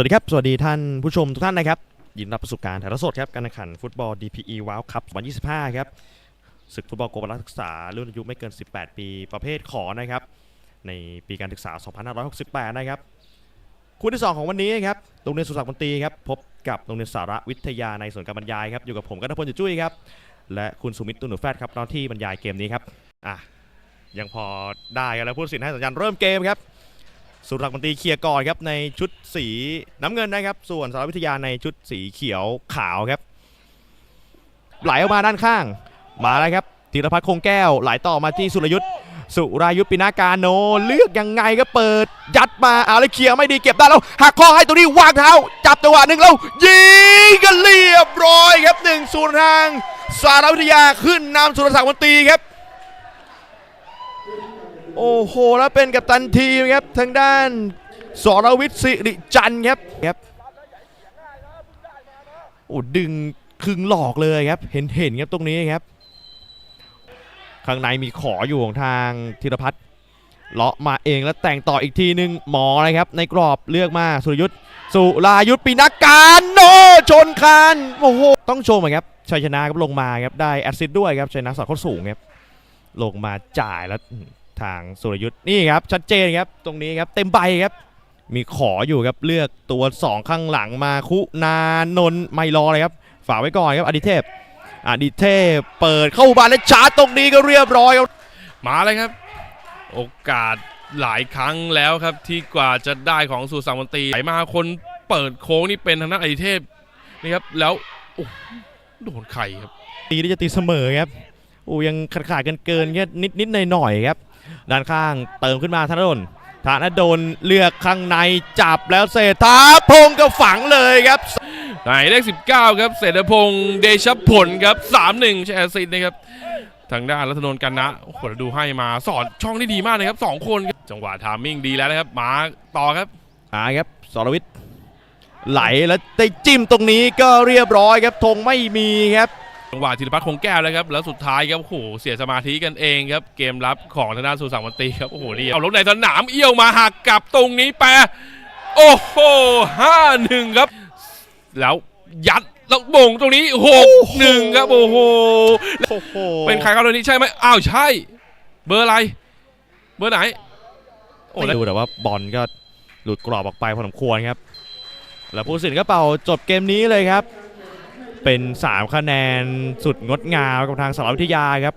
วัสดีครับ สวัสดีท่านผู้ชมทุกท่านนะครับ ยินดีรับประสบการณ์ถ่ายทอดสดครับ การแข่งขันฟุตบอล DPE World Cup 2025 ครับ ศึกฟุตบอลโกบอลศึกษารุ่นอายุไม่เกิน 18 ปี ประเภทขอนะครับ ในปีการศึกษา 2568 นะครับ คู่ที่ 2 ของวันนี้ครับ โรงเรียนสุสานมนตรีครับ พบกับโรงเรียนสารวิทยาในส่วนการบรรยายครับ อยู่กับผมกัตพลจุจุ้ยครับ และคุณสุมิตรตุนหนูแฟดครับหน้าที่บรรยายเกมนี้ครับ อะ ยังพอได้กันแล้วผู้ตัดสินให้สัญญาณเริ่มเกมครับ สุรักษ์มนตีเคลียร์ก่อนครับในชุดสีน้ำเงินนะครับ ส่วนสารวิทยาในชุดสีเขียวขาวครับ ไหลออกมาด้านข้าง มาแล้วครับธีรพัฒน์คงแก้วไหลต่อมาที่สุรยุทธ์สุรายุทธปินาการโนเลือกยังไงก็เปิด ยัดมาเอาเลยเคลียร์ไม่ดีเก็บได้แล้วหักข้อให้ตัวนี้วางเท้า จับจังหวะหนึ่งแล้วยิงกันเรียบร้อยครับหนึ่งศูนย์ทางสารวิทยาขึ้นนำสุรศักดิ์มนตีครับ โอ้โห แล้วเป็นกัปตันทีครับทางด้านสรวิทย์สิริจันทร์ครับครับโอ้ดึงคึงหลอกเลยครับ เห็นเห็นครับตรงนี้ครับ ข้างในมีขออยู่ของทางธีรพัฒน์เลาะมาเองแล้วแต่งต่ออีกทีนึงหมอนะครับ ในกรอบเลือกมาสุรยุทธ์สุรายุทธปีนักการโนชนคานโอ้โหต้องชมครับชัยชนะครับลงมาครับได้แอสซิสต์ด้วยครับชัยชนะสอดเขาสูงครับ ลงมาจ่ายแล้วทางสุรยุทธ์นี่ครับชัดเจนครับตรงนี้ครับเต็มใบครับ มีขออยู่ครับเลือกตัว 2 ข้างหลังมาคุณานนท์ไม่รอเลยครับ ฝากไว้ก่อนครับอดิเทพอดิเทพเปิดเข้าบานและชาร์จตรงนี้ก็เรียบร้อยครับมาเลยครับ โอกาสหลายครั้งแล้วครับที่กว่าจะได้ของสุสานมนตรีไหลมาคนเปิดโค้งนี่เป็นทางด้านอดิเทพนี่ครับแล้วโอ้โหโดนไข่ครับตีที่จะตีเสมอครับโอ้ยังขาดขาดกันเกินๆแค่นิดนิดหน่อยหน่อยๆครับ ด้านข้างเติมขึ้นมาธนดลธนดลเลือกข้างในจับแล้วเศรษฐาพงศ์ก็ฝังเลยครับหมายเลข19 ครับเศรษฐพงศ์เดชผลครับ 3-1ใช่แอสซิสต์นะครับทางด้านรัตนนท์กันนะโอ้โหดูให้มาสอดช่องได้ดีมากเลยครับ2คนครับจังหวะทามมิ่งดีแล้วนะครับมาต่อครับอ่าครับสรวิทย์ไหลแล้วได้จิ้มตรงนี้ก็เรียบร้อยครับธงไม่มีครับ จังหวะธีรพัฒน์คงแก้วแล้วครับแล้วสุดท้ายครับโอ้โหเสียสมาธิกันเองครับเกมรับของทางด้านสุสานมนตรีครับโอ้โหนี่เอาลงในสนามเอี้ยวมาหักกลับตรงนี้แปรโอ้โหห้าหนึ่งครับ แล้วยัดแล้วบ่งตรงนี้หกหนึ่งครับโอ้โหโอ้โหเป็นใครครับตรงนี้ใช่ไหมอ้าวใช่ เบอร์อะไร เบอร์ไหนโอ้ไม่แล้วดูแต่ว่าบอลก็หลุดกรอบออกไปพอสมควรครับ แล้วผู้ตัดสินก็เป่าจบเกมนี้เลยครับ เป็น 3 คะแนนสุดงดงามกับทางสารวิทยาครับ